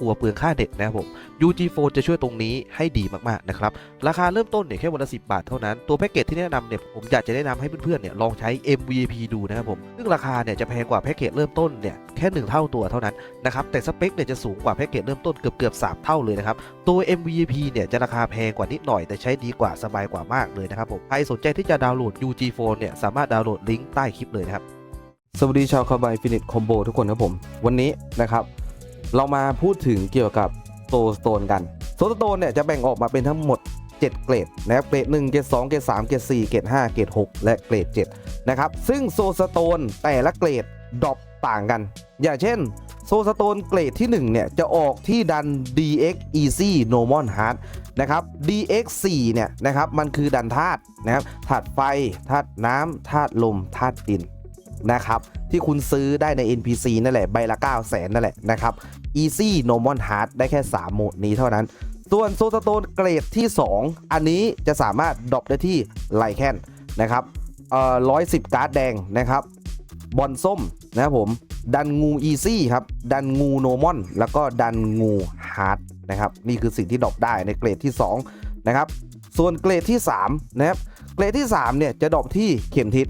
กลัวเปลืองค่าเน็ตนะครับผม UG Phone จะช่วยตรงนี้ให้ดีมากๆนะครับ ราคาเริ่มต้นเนี่ยแค่วันละ 10 บาทเท่านั้น ตัวแพ็กเกจที่แนะนำเนี่ยผมอยากจะแนะนำให้เพื่อนๆเนี่ยลองใช้ MVP ดูนะครับผม ซึ่งราคาเนี่ยจะแพงกว่าแพ็กเกจเริ่มต้นเนี่ยแค่ 1 เท่าตัวเท่านั้นนะครับ แต่สเปคเนี่ยจะสูงกว่าแพ็กเกจเริ่มต้นเกือบเกือบ3เท่าเลยนะครับ ตัว MVP เนี่ยจะราคาแพงกว่านิดหน่อยแต่ใช้ดีกว่าสบายกว่ามากเลยนะครับผม ใครสนใจที่จะดาวน์โหลด UG Phone เนี่ยสามารถดาวน์โหลดลิงก์ใต้คลิปเลยนะครับสวัสดีชาวคาบายฟินิ t คอมโบทุกคนครับผม วันนี้นะครับ เรามาพูดถึงเกี่ยวกับโซสโตนกันโซสโตนเนี่ยจะแบ่งออกมาเป็นทั้งหมด 7 เกรดนะครับเกรด1เกรด2เกรด3เกรด4เกรด5เกรด6และเกรด7นะครับซึ่งโซสโตนแต่ละเกรดดรอปต่างกัน อย่างเช่นโซสโตนเกรดที่1เนี่ยจะออกที่ดัน DX Easy Normal Hard นะครับ DX 4เนี่ยนะครับมันคือดันธาตุนะครับธาตุไฟธาตุน้ำธาตุลมธาตุดิน นะครับที่คุณซื้อได้ใน NPC นั่นแหละใบละ 9 0 0 0 0นนั่นแหละนะครับ Easy Normal Hard ได้แค่ 3 โหมดนี้เท่านั้น ส่วนโซสโตนเกรดที่ 2 อันนี้จะสามารถดรอปได้ที่ไลแคนนะครับเอ่อ110การ์ดแดงนะครับบอลส้มนะครับผมดันงูอีซี่ครับดันงูโนมอนแล้วก็ดันงูฮาร์ดนะครับนี่คือสิ่งที่ดรอปได้ในเกรดที่2นะครับส่วนเกรดที่3นะครับเกรดที่3เนี่ยจะดรอปที่เข็มทิศ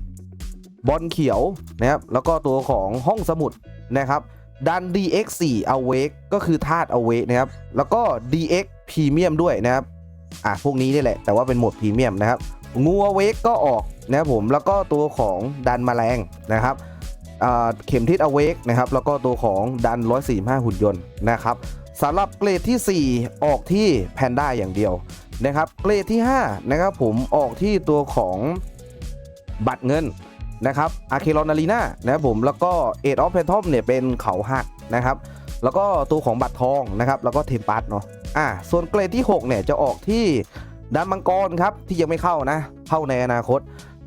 บอลเขียวนะครับแล้วก็ตัวของห้องสมุดนะครับดัน DX4 Awake ก็คือธาตุ Awake นะครับ แล้วก็ DX Premium ด้วยนะครับ อะ พวกนี้นี่แหละ แต่ว่าเป็นโหมดพรีเมียมนะครับ งู Awake ก็ออกนะครับผม แล้วก็ตัวของดันแมลงนะครับอ่าเข็มทิศ Awake นะครับ แล้วก็ตัวของดัน 145 หุ่นยนต์นะครับสำหรับเกรดที่ 4 ออกที่แพนด้าอย่างเดียวนะครับ เกรดที่ 5 นะครับผม ออกที่ตัวของบัตรเงิน นะครับอาร์เคลอนอารีนานะครับผมแล้วก็เอ็ดออฟเพทอมเนี่ยเป็นเขาหักนะครับ แล้วก็ตัวของบัตรทองนะครับ แล้วก็เทมปัสเนาะอ่าส่วนเกรดที่ 6 เนี่ยจะออกที่ดันมังกรครับ ที่ยังไม่เข้านะ เข้าในอนาคต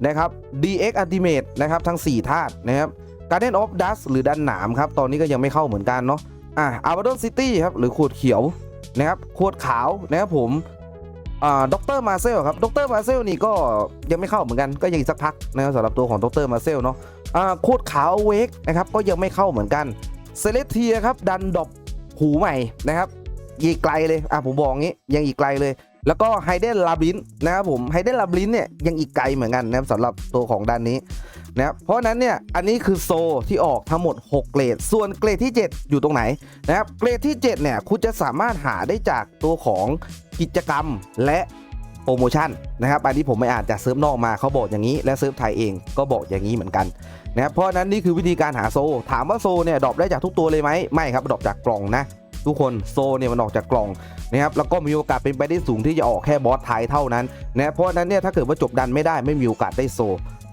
นะครับ DX Ultimate นะครับ ทั้ง 4 ธาตุนะครับ Garden of Dust หรือดันหนามครับ ตอนนี้ก็ยังไม่เข้าเหมือนกันเนาะอ่าอาร์บาดอนซิตี้ครับ หรือขวดเขียวนะครับขวดขาวนะครับผม ด็อกเตอร์มาเซลครับด็อกเตอร์มาเซลนี่ก็ยังไม่เข้าเหมือนกันก็ยังอีกสักพักนะครับสำหรับตัวของด็อกเตอร์มาเซลเนาะอ่าโคตรขาวเวกนะครับก็ยังไม่เข้าเหมือนกันเซเลเทียครับดันดอกหูใหม่นะครับยีกไกลเลยอะผมบอกงี้ยังอีกไกลเลย แล้วก็ไฮเดนลาบลินนะครับผมไฮเดนลาบลินเนี่ยยังอีกไกลเหมือนกันนะครับสำหรับตัวของด้านนี้นะครับเพราะฉะนั้นเนี่ยอันนี้คือโซที่ออกทั้งหมด 6 เกรด ส่วนเกรดที่ 7 อยู่ตรงไหนนะครับเกรดที่ 7 เนี่ยคุณจะสามารถหาได้จากตัวของ กิจกรรมและโปรโมชั่นนะครับอันนี้ผมไม่อ่านจากเซิร์ฟนอกมาเขาบอกอย่างนี้ และเซิร์ฟไทยเองก็บอกอย่างนี้เหมือนกันนะครับเพราะนั้นนี่คือวิธีการหาโซ ถามว่าโซเนี่ยดรอปได้จากทุกตัวเลยไหมไม่ครับดรอปจากกล่องนะทุกคนโซเนี่ยมันออกจากกล่องนะครับแล้วก็มีโอกาสเป็นไปได้สูงที่จะออกแค่บอสไทยเท่านั้นนะเพราะนั้นเนี่ยถ้าเกิดว่าจบดันไม่ได้ไม่มีโอกาสได้โซ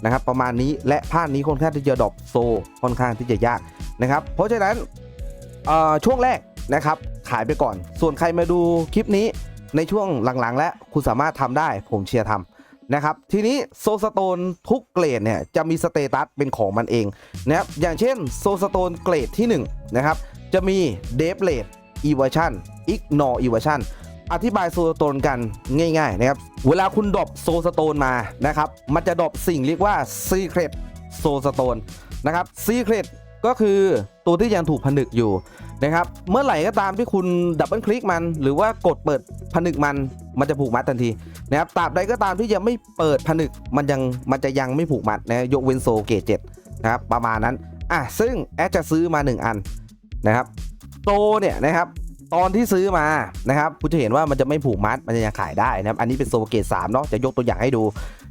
นะครับประมาณนี้และภาคนี้ค่อนข้างที่จะดรอปโซค่อนข้างที่จะยากนะครับเพราะฉะนั้นช่วงแรกนะครับขายไปก่อน ส่วนใครมาดูคลิปนี้ ในช่วงหลังๆ และคุณสามารถทำได้ผมเชียร์ทำนะครับ ทีนี้โซสโตนทุกเกรดเนี่ยจะมีสเตตัสเป็นของมันเองนะครับอย่างเช่นโซสโตนเกรดที่หนึ่งนะครับจะมีเดฟเลด e v e r s i o n ignore e v e r s i o n อธิบายโซสโตนกันง่ายๆนะครับเวลาคุณดรอปโซสโตนมานะครับมันจะดรอปสิ่งเรียกว่า secret โซสโตนนะครับ secret ก็คือตัวที่ยังถูกผนึกอยู่นะครับ เมื่อไหร่ก็ตามที่คุณดับเบิลคลิกมัน หรือว่ากดเปิดผนึกมัน มันจะผูกมัดทันทีนะครับตราบใดก็ตามที่ยังไม่เปิดผนึกมันยังมันจะยังไม่ผูกมัดนะยกเว้นโซเกตเจ็ดนะครับประมาณนั้นอะซึ่งแอดจะซื้อมา 1 อันนะครับโตเนี่ยนะครับตอนที่ซื้อมานะครับคุณจะเห็นว่ามันจะไม่ผูกมัดมันจะยังขายได้นะครับอันนี้เป็นโซเกต3เนาะจะยกตัวอย่างให้ดู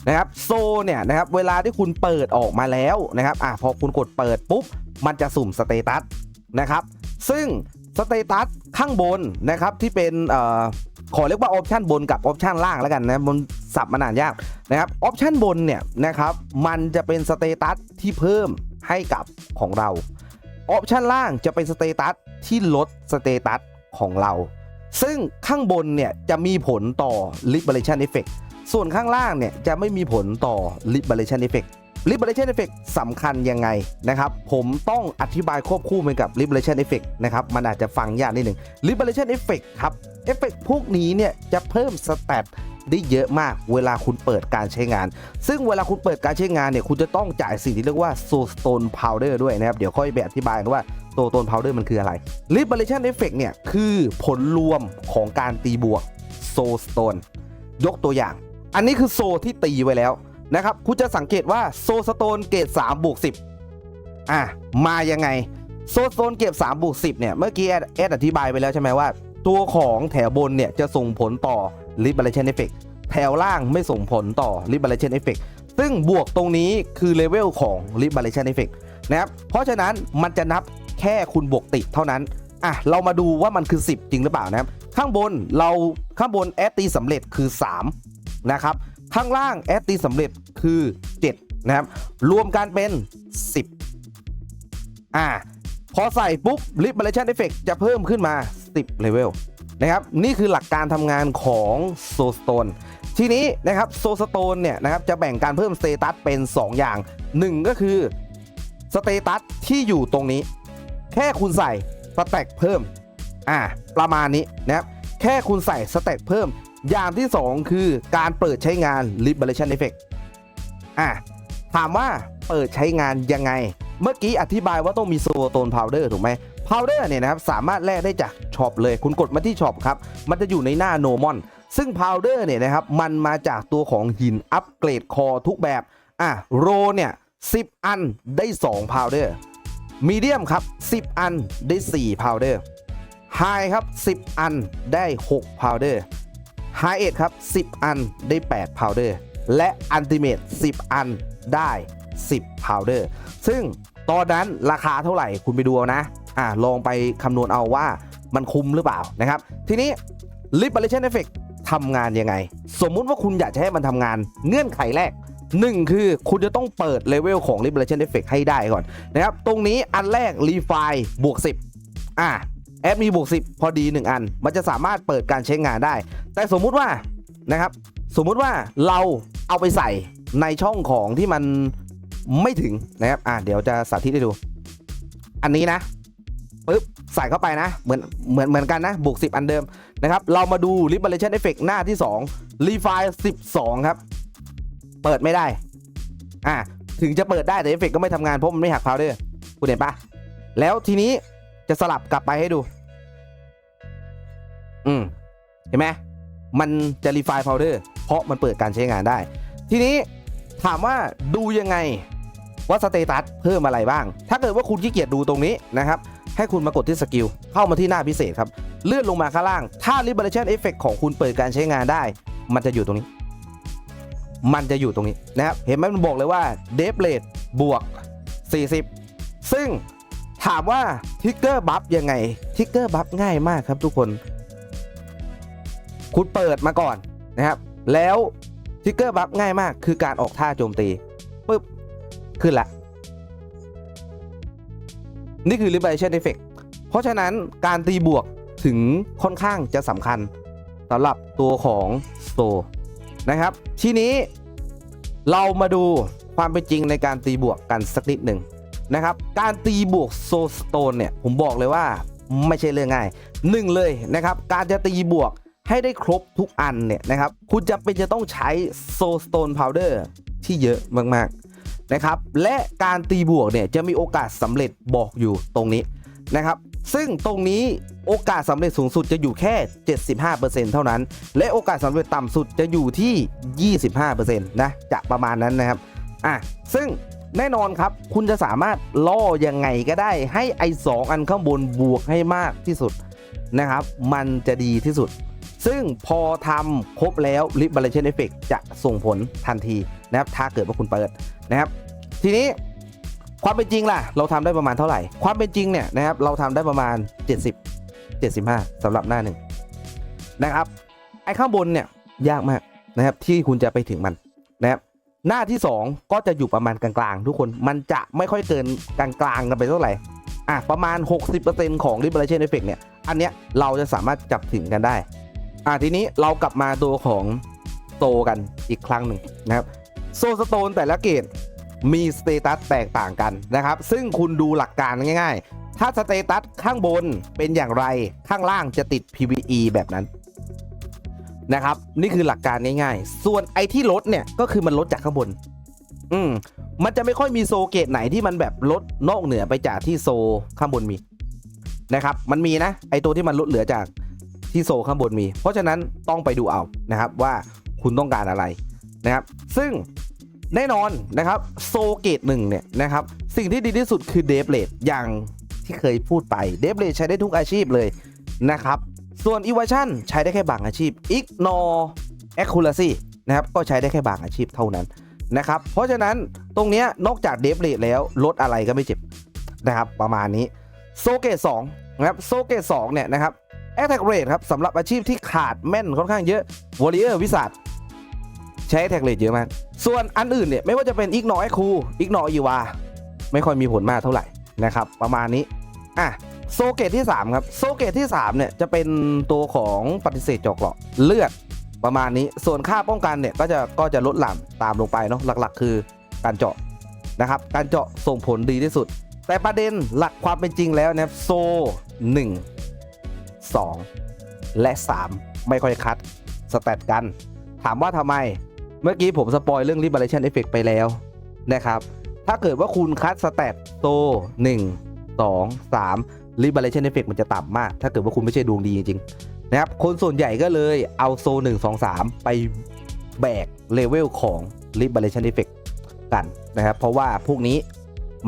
นะครับโซเนี่ยนะครับเวลาที่คุณเปิดออกมาแล้วนะครับอะพอคุณกดเปิดปุ๊บ มันจะสุ่มสเตตัสนะครับซึ่งสเตตัสข้างบนนะครับที่เป็นเอ่อขอเรียกว่าออปชันบนกับออปชันล่างแล้วกันนะมันสับมานานยากนะครับออปชันบนเนี่ยนะครับมันจะเป็นสเตตัสที่เพิ่มให้กับของเราออปชันล่างจะเป็นสเตตัสที่ลดสเตตัสของเรา ซึ่งข้างบนเนี่ยจะมีผลต่อ liberation effect ส่วนข้างล่างเนี่ยจะไม่มีผลต่อ liberation effect liberation effect สำคัญยังไงนะครับ ผมต้องอธิบายควบคู่ไปกับ liberation effect นะครับ มันอาจจะฟังยากนิดหนึ่ง liberation effect ครับ เอฟเฟกพวกนี้เนี่ยจะเพิ่มสเตตได้เยอะมากเวลาคุณเปิดการใช้งาน ซึ่งเวลาคุณเปิดการใช้งานเนี่ยคุณจะต้องจ่ายสิ่งที่เรียกว่า soulstone powder ด้วยนะครับ เดี๋ยวค่อยไปอธิบายกันว่า soulstone powder มันคืออะไร liberation effect เนี่ยคือผลรวมของการตีบวก soulstone ยกตัวอย่าง อันนี้คือโซที่ตีไว้แล้วนะครับ คุณจะสังเกตว่าโซสโตนเกรด3บวก10อะมายังไง โซสโตนเกรด3บวก10เนี่ย เมื่อกี้แอดแอดอธิบายไปแล้วใช่ไหมว่า ตัวของแถวบนเนี่ยจะส่งผลต่อ liberation effect แถวล่างไม่ส่งผลต่อ liberation effect ซึ่งบวกตรงนี้คือเลเวลของ liberation effect นะครับ เพราะฉะนั้นมันจะนับแค่คุณบวกติดเท่านั้นอะเรามาดูว่ามันคือ 10 จริงหรือเปล่านะครับ ข้างบนเราข้างบนแอดตีสำเร็จคือ 3 นะครับ ข้างล่างแอดตีสำเร็จคือ 7 นะครับ รวมกันเป็น 10 อ่า พอใส่ปุ๊บ Liberation Effect จะเพิ่มขึ้นมา 10เลเวลนะครับ นี่คือหลักการทำงานของ Soulstone ทีนี้นะครับ Soulstone เนี่ยนะครับจะแบ่งการเพิ่มสเตตัสเป็น 2 อย่าง 1 ก็คือสเตตัสที่อยู่ตรงนี้ แค่คุณใส่สแต็กเพิ่ม อ่า ประมาณนี้นะครับ แค่คุณใส่สเต็กเพิ่ม อย่างที่ 2 คือการเปิดใช้งาน Liberation Effect อะถามว่าเปิดใช้งานยังไง เมื่อกี้อธิบายว่าต้องมีโซโตนพาวเดอร์ถูกไหมพาวเดอร์เนี่ยนะครับสามารถแลกได้จากช็อปเลย คุณกดมาที่ช็อปครับ มันจะอยู่ในหน้าโนมอนซึ่งพาวเดอร์เนี่ยนะครับมันมาจากตัวของหินอัปเกรดคอทุกแบบ อะโรเนี่ย10อันได้2พาวเดอร์มีเดียมครับ 10 อันได้4พาวเดอร์ไฮครับ 10 อันได้6 powder ไฮเอทครับ 10 อันได้8 powder และอันติเมต10 อันได้ 10 powder ซึ่งตอนนั้นราคาเท่าไหร่คุณไปดูเอานะอ่าลองไปคำนวณเอาว่ามันคุ้มหรือเปล่านะครับ ทีนี้ Liberation Effect ทำงานยังไง สมมุติว่าคุณอยากจะให้มันทำงานเงื่อนไขแรก 1 คือคุณจะต้องเปิดเลเวลของ Liberation Effect ให้ได้ก่อนนะครับ ตรงนี้อันแรก Refine บวก 10 อ่า แอปมีบวก10 พอดี 1 อัน มันจะสามารถเปิดการใช้งานได้ แต่สมมุติว่านะครับ สมมุติว่าเราเอาไปใส่ในช่องของที่มันไม่ถึงนะครับอ่าเดี๋ยวจะสาธิตให้ดู อันนี้นะปึ๊บใส่เข้าไปนะ เหมือนเหมือนเหมือนกันนะบวก10 อันเดิมนะครับ เรามาดู Liberation Effect หน้าที่2 Refine 12 ครับ เปิดไม่ได้ อ่าถึงจะเปิดได้แต่เอฟเฟกก็ไม่ทำงานเพราะมันไม่หักพาวเดอร์คุณเห็นปะแล้วทีนี้ จะสลับกลับไปให้ดู อืม เห็นไหมมันจะรีไฟล์พาวเดอร์เพราะมันเปิดการใช้งานได้ ทีนี้ถามว่าดูยังไงว่าสเตตัสเพิ่มอะไรบ้าง ถ้าเกิดว่าคุณขี้เกียจดูตรงนี้นะครับ ให้คุณมากดที่สกิล เข้ามาที่หน้าพิเศษครับ เลื่อนลงมาข้างล่าง ถ้า Liberation Effect ของคุณเปิดการใช้งานได้ มันจะอยู่ตรงนี้ มันจะอยู่ตรงนี้นะครับ เห็นไหมมันบอกเลยว่า d e v Rate บวก 40 ซึ่ง ถามว่าทิกเกอร์บัฟยังไงทิกเกอร์บัฟง่ายมากครับทุกคน คุณเปิดมาก่อนนะครับ แล้วทิกเกอร์บัฟง่ายมาก คือการออกท่าโจมตีปึ๊บขึ้นละ นี่คือ Liberation Effect เพราะฉะนั้นการตีบวกถึงค่อนข้างจะสำคัญสำหรับตัวของ s t o นะครับ ทีนี้เรามาดูความเป็นจริงในการตีบวกกันสักนิดหนึ่ง นะครับ การตีบวกโซสโตนเนี่ยผมบอกเลยว่าไม่ใช่เรื่องง่ายหนึ่งเลยนะครับ การจะตีบวกให้ได้ครบทุกอันเนี่ยนะครับ คุณจะเป็นจะต้องใช้โซสโตนพาวเดอร์ที่เยอะมากๆนะครับ และการตีบวกเนี่ยจะมีโอกาสสำเร็จบอกอยู่ตรงนี้นะครับซึ่งตรงนี้โอกาสสำเร็จสูงสุดจะอยู่แค่ 75%เท่านั้น และโอกาสสำเร็จต่ำสุดจะอยู่ที่ 25%นะจะประมาณนั้นนะครับอะซึ่ง แน่นอนครับ คุณจะสามารถล่อยังไงก็ได้ ให้ไอสองอันข้างบนบวกให้มากที่สุดนะครับ มันจะดีที่สุด ซึ่งพอทำครบแล้ว Liberation Effect จะส่งผลทันทีนะครับถ้าเกิดว่าคุณเปิดนะครับ ทีนี้ความเป็นจริงล่ะ เราทำได้ประมาณเท่าไหร่ ความเป็นจริงเนี่ยนะครับเราทำได้ประมาณ 70 75สำหรับหน้าหนึ่งนะครับไอ้ข้างบนเนี่ยยากมากนะครับที่คุณจะไปถึงมันนะครับ หน้าที่ 2 ก็จะอยู่ประมาณกลางๆ ทุกคนมันจะไม่ค่อยเกินกลางๆกันไปเท่าไหร่อะประมาณ 60%ของ Liberation Effect เนี่ย อันเนี้ยเราจะสามารถจับถึงกันได้ อะทีนี้เรากลับมาตัวของโตกันอีกครั้งหนึ่งนะครับโซสโตนแต่ละเกรดมีสเตตัสแตกต่างกันนะครับ ซึ่งคุณดูหลักการง่าย ๆ ถ้าสเตตัสข้างบนเป็นอย่างไรข้างล่างจะติด PVE แบบนั้น นะครับ นี่คือหลักการง่ายๆ ส่วนไอ้ที่ลดเนี่ยก็คือมันลดจากข้างบน อืมมันจะไม่ค่อยมีโซเกตไหนที่มันแบบลดนอกเหนือไปจากที่โซข้างบนมีนะครับ มันมีนะไอตัวที่มันลดเหลือจากที่โซข้างบนมี เพราะฉะนั้นต้องไปดูเอานะครับว่าคุณต้องการอะไรนะครับ ซึ่งแน่นอนนะครับโซเกตหนึ่งเนี่ยนะครับสิ่งที่ดีที่สุดคือเดฟเลดอย่างที่เคยพูดไปเดฟเลดใช้ได้ทุกอาชีพเลยนะครับ ส่วนอีว t ชั่นใช้ได้แค่บางอาชีพ ignore accuracy นะครับก็ใช้ได้แค่บางอาชีพเท่านั้นนะครับเพราะฉะนั้นตรงนี้นอกจากเดฟเลดแล้วลดอะไรก็ไม่เจ็บนะครับประมาณนี้โซเกตสองนะครับโซเกตสองเนี่ยนะครับ attack rate ครับสำหรับอาชีพที่ขาดแม่นค่อนข้างเยอะ warrior วิสัทใช้ attack rate เยอะมาก ส่วนอันอื่นเนี่ยไม่ว่าจะเป็น ignore a c u ignore e v a ไม่ค่อยมีผลมากเท่าไหร่นะครับประมาณนี้อะ โซเกตที่ 3 ครับ โซเกตที่ 3 เนี่ย จะเป็นตัวของปฏิเสธเจอกเกราะเลือดประมาณนี้ส่วนค่าป้องกันเนี่ย ก็จะก็จะลดหลั่นตามลงไปเนาะหลักๆ คือการเจาะนะครับ การเจาะส่งผลดีที่สุด แต่ประเด็นหลักความเป็นจริงแล้วนะครับโซ 1 2 และ 3 ไม่ค่อยคัดสแตทกัน ถามว่าทำไมเมื่อกี้ผมสปอยเรื่อง Liberation Effect ไปแล้วนะครับ ถ้าเกิดว่าคุณคัดสแตทโต1 2 3 Liberation Effect มันจะต่ำมาก ถ้าเกิดว่าคุณไม่ใช่ดวงดีจริงๆนะครับ คนส่วนใหญ่ก็เลยเอาโซ1 2 3ไปแบกเลเวลของ Liberation Effect กันนะครับ เพราะว่าพวกนี้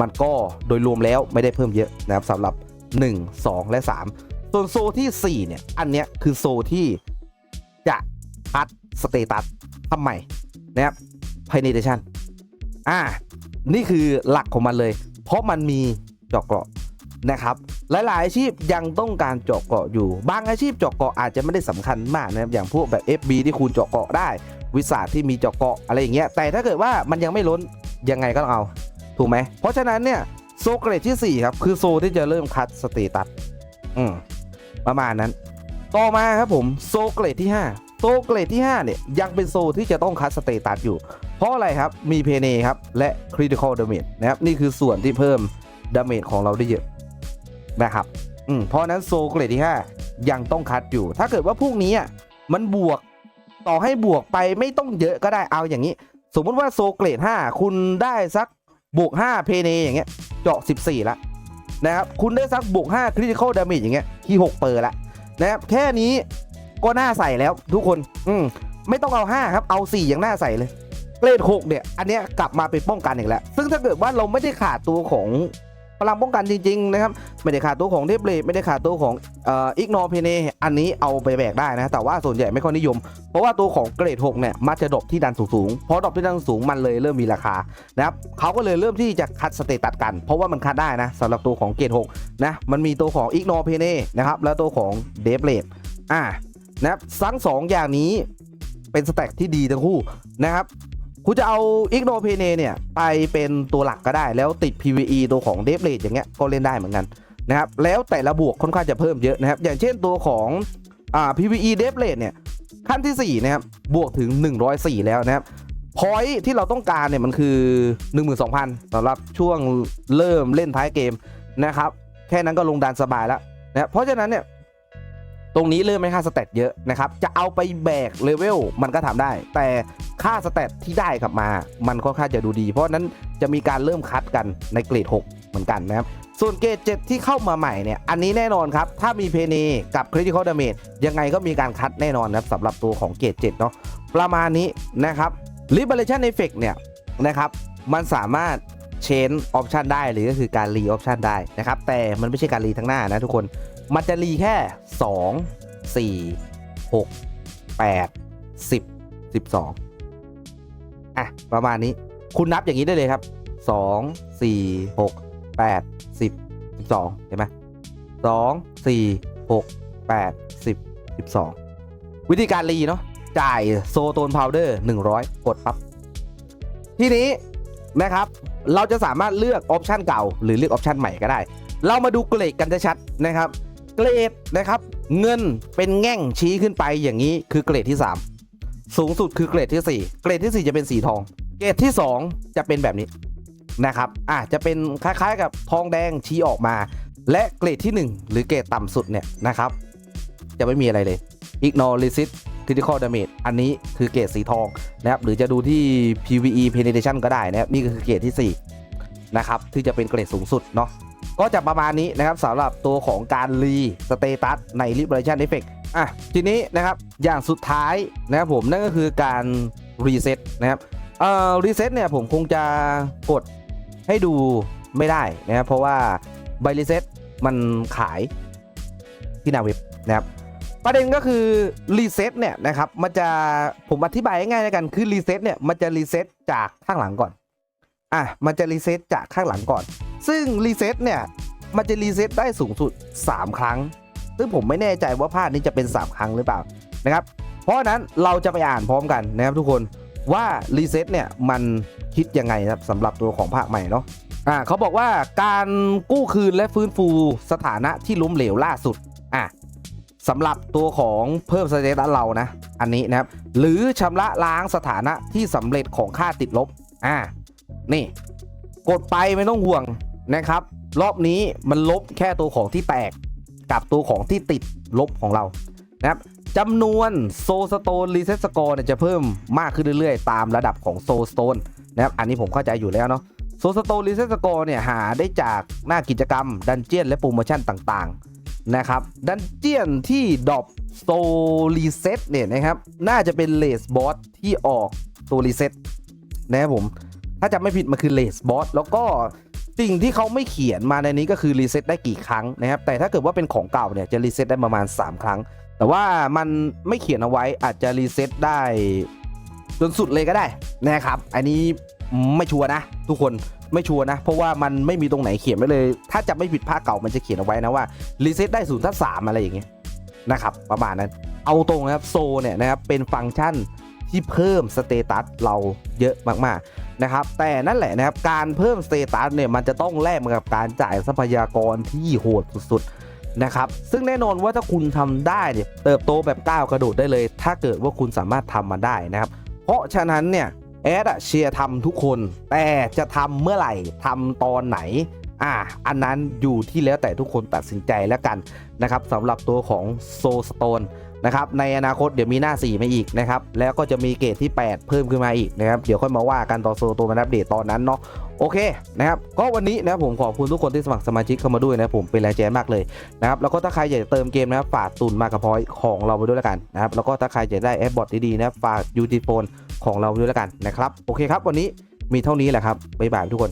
มันก็โดยรวมแล้วไม่ได้เพิ่มเยอะนะครับสำหรับ 1 2 และ 3 ส่วนโซที่ 4 เนี่ย อันเนี้ยคือโซที่จะคัดสเตตัสทำไมนะครับ penetration อ่า นี่คือหลักของมันเลย เพราะมันมีจาะเกราะ นะครับหลายๆอาชีพยังต้องการเจาะเกาะอยู่ บางอาชีพเจาะเกาะอาจจะไม่ได้สำคัญมากนะครับอย่างพวกแบบ FB ที่คุณเจาะเกาะได้ วิสาที่มีเจาะเกาะอะไรอย่างเงี้ยแต่ถ้าเกิดว่ามันยังไม่ล้นยังไงก็ต้องเอาถูกไหมเพราะฉะนั้นเนี่ยโซเกรดที่ 4 ครับ คือโซที่จะเริ่มคัดสเตตัสอืมประมาณนั้น ต่อมาครับผมโซเกรดที่ 5 โซเกรดที่ 5 เนี่ย ยังเป็นโซที่จะต้องคัดสเตตัสอยู่ เพราะอะไรครับมีเพเนครับ และ Critical Damage นะครับ นี่คือส่วนที่เพิ่มดาเมจของเราได้เยอะ นะครับอืมเพราะนั้นโซเกรดที่ 5 ยังต้องคัดอยู่ ถ้าเกิดว่าพวกนี้อะมันบวกต่อให้บวกไปไม่ต้องเยอะก็ได้เอาอย่างนี้ สมมติว่าโซเกรด 5 คุณได้สักบวก 5 เพเนอย่างเงี้ยเจาะ 14 ละนะครับคุณได้สักบวก5 Critical Damage อย่างเงี้ยที่ 6 เปอร์ละนะครับแค่นี้ก็น่าใส่แล้วทุกคนอืมไม่ต้องเอา 5 ครับเอา 4 อย่างน่าใส่เลยเกรด6เนี่ยอันเนี้ยกลับมาเป็นป้องกันอีกแล้ว ซึ่งถ้าเกิดว่าเราไม่ได้ขาดตัวของ พลังป้องกันจริงๆนะครับไม่ได้ขาดตัวของเทปเลไม่ได้ขาดตัวของอิกนอเพเนอันนี้เอาไปแบกได้นะ แต่ว่าส่วนใหญ่ไม่ค่อยนิยม เพราะว่าตัวของเกรด6เนี่ยมักจะดรอปที่ดันสูงๆเพราะดรอปที่ดันสูงมันเลยเริ่มมีราคานะครับเขาก็เลยเริ่มที่จะคัดสเตตัสกัน เพราะว่ามันคัดได้นะสำหรับตัวของเกรด6นะมันมีตัวของอิกนอเพเนนะครับแล้วตัวของเดฟเลดอ่านะครับทั้งสองอย่างนี้เป็นสแต็กที่ดีทั้งคู่นะครับ คุณจะเอา Igno p e n e เนี่ยไปเป็นตัวหลักก็ได้ แล้วติด PVE ตัวของ d e v l a t e อย่างเงี้ยก็เล่นได้เหมือนกันนะครับแล้วแต่ละบวกค่อนข้างจะเพิ่มเยอะนะครับ อย่างเช่นตัวของอ่า PVE d e v l a t e เนี่ยขั้นที่ 4 นะครับบวกถึง 104 แล้วนะครับพอยที่เราต้องการเนี่ยมันคือ 12,000สำหรับช่วงเริ่มเล่นท้ายเกมนะครับแค่นั้นก็ลงดันสบายแล้วนะเพราะฉะนั้นเนี่ย ตรงนี้เริ่มไม่ค่าสเตตเยอะนะครับ จะเอาไปแบกเลเวลมันก็ทำได้ แต่ค่าสเตตที่ได้กลับมา มันค่อนข้างจะดูดี เพราะนั้นจะมีการเริ่มคัดกันในเกรด 6 เหมือนกันนะครับ ส่วนเกรด 7 ที่เข้ามาใหม่เนี่ย อันนี้แน่นอนครับ ถ้ามีเพเนกับ Critical Damage ยังไงก็มีการคัดแน่นอนนะครับสำหรับตัวของเกรด 7 เนาะประมาณนี้นะครับ Liberation Effect เนี่ยนะครับมันสามารถ change option ได้หรือก็คือการ re option ได้นะครับแต่มันไม่ใช่การ re ทั้งหน้านะทุกคน มันจะรีแค่ 2 4 6 8 10 12 อะ ประมาณนี้ คุณนับอย่างนี้ได้เลยครับ 2 4 6 8 10 12 เห็นไหม2 4 6 8 10 12 วิธีการรีเนาะจ่ายโซโตนพาวเดอร์ 100 กดปั๊บ ทีนี้นะครับ เราจะสามารถเลือกออปชันเก่า หรือเลือกออปชันใหม่ก็ได้ เรามาดูเกรดกันชัดๆนะครับ เกรดนะครับ เงินเป็นแง่งชี้ขึ้นไปอย่างนี้คือเกรดที่ 3 สูงสุดคือเกรดที่ 4 เกรดที่ 4 จะเป็นสีทอง เกรดที่ 2 จะเป็นแบบนี้นะครับอะจะเป็นคล้ายๆ กับทองแดงชี้ออกมา และเกรดที่ 1 หรือเกรดต่ำสุดเนี่ยนะครับ จะไม่มีอะไรเลย ignore resist critical damage อันนี้คือเกรดสีทองนะครับหรือจะดูที่ PVE penetration ก็ได้นะครับนี่ก็คือเกรดที่ 4 นะครับที่จะเป็นเกรดสูงสุดเนาะ ก็จะประมาณนี้นะครับสำหรับตัวของการรีสเตตัสใน Liberation Effect อะทีนี้นะครับอย่างสุดท้ายนะครับผมนั่นก็คือการรีเซ็ตนะครับเอ่อรีเซ็ตเนี่ยผมคงจะกดให้ดูไม่ได้นะครับเพราะว่าใบรีเซ็ตมันขายที่หน้าเว็บนะครับประเด็นก็คือรีเซ็ตเนี่ยนะครับมันจะผมอธิบายง่ายๆแล้วกันคือรีเซ็ตเนี่ยมันจะรีเซ็ตจากข้างหลังก่อนอะมันจะรีเซ็ตจากข้างหลังก่อน ซึ่งรีเซ็ตเนี่ยมันจะรีเซ็ตได้สูงสุด 3 ครั้ง ซึ่งผมไม่แน่ใจว่าภาคนี้จะเป็น 3 ครั้งหรือเปล่านะครับ เพราะนั้นเราจะไปอ่านพร้อมกันนะครับทุกคนว่ารีเซ็ตเนี่ยมันคิดยังไงนะครับสำหรับตัวของภาคใหม่เนาะอ่าเขาบอกว่าการกู้คืนและฟื้นฟูสถานะที่ล้มเหลวล่าสุดอะสำหรับตัวของเพิ่มสเตตัสเรานะ อันนี้นะครับ หรือชำระล้างสถานะที่สำเร็จของค่าติดลบอ่านี่ กดไปไม่ต้องห่วง นะครับ รอบนี้มันลบแค่ตัวของที่แตก กับตัวของที่ติดลบของเรานะครับจำนวนโซสโตนรีเซ็ตสกอร์เนี่ยจะเพิ่มมากขึ้นเรื่อยๆ ตามระดับของโซสโตนนะครับอันนี้ผมเข้าใจอยู่แล้วเนาะโซสโตนรีเซ็ตสกอร์เนี่ยหาได้จากหน้ากิจกรรม ดันเจียนและโปรโมชั่นต่างๆนะครับดันเจียนที่ดรอปโซรีเซ็ตเนี่ยนะครับน่าจะเป็นเลสบอสที่ออกตัวรีเซ็ตนะครับผมถ้าจำไม่ผิดมันคือเลสบอสแล้วก็ สิ่งที่เขาไม่เขียนมาในนี้ก็คือรีเซ็ตได้กี่ครั้งนะครับแต่ถ้าเกิดว่าเป็นของเก่าเนี่ยจะรีเซ็ตได้ประมาณ 3 ครั้ง แต่ว่ามันไม่เขียนเอาไว้อาจจะรีเซ็ตได้จนสุดเลยก็ได้นะครับ อันนี้ไม่ชัวร์นะ ทุกคนไม่ชัวร์นะ เพราะว่ามันไม่มีตรงไหนเขียนไว้เลย ถ้าจะไม่ผิดภาคเก่ามันจะเขียนเอาไว้นะว่ารีเซ็ตได้ศูนย์ทับสามอะไรอย่างเงี้ยนะครับประมาณนั้น เอาตรงนะครับโซเนี่ยนะครับเป็นฟังก์ชันที่เพิ่มสเตตัสเราเยอะมากๆ นะครับแต่นั่นแหละนะครับการเพิ่มสเตตัสเนี่ยมันจะต้องแลกมากับการจ่ายทรัพยากรที่โหดสุดๆนะครับซึ่งแน่นอนว่าถ้าคุณทำได้เนี่ยเติบโตแบบก้าวกระโดดได้เลย ถ้าเกิดว่าคุณสามารถทำมาได้นะครับเพราะฉะนั้นเนี่ยแอดอะเชียร์ทำทุกคน แต่จะทำเมื่อไหร่ทำตอนไหนอ่าอันนั้นอยู่ที่แล้วแต่ทุกคนตัดสินใจแล้วกันนะครับสำหรับตัวของโซสโตน นะครับในอนาคตเดี๋ยวมีหน้า 4 มาอีกนะครับแล้วก็จะมีเกรดที่ 8 เพิ่มขึ้นมาอีกนะครับเดี๋ยวค่อยมาว่ากันต่อโซตัวมันอัปเดตตอนนั้นเนาะโอเคนะครับก็วันนี้นะครับผมขอบคุณทุกคนที่สมัครสมาชิกเข้ามาด้วยนะผมเป็นแรงใจมากเลยนะครับแล้วก็ถ้าใครอยากจะเติมเกมนะครับฝากตุนมากระพอยของเราไปด้วยแล้วกันนะครับแล้วก็ถ้าใครอยากได้แอปบอทดีๆนะฝากยูทีโฟนของเราไปด้วยแล้วกันนะครับโอเคครับวันนี้มีเท่านี้แหละครับบ๊ายบายทุกคน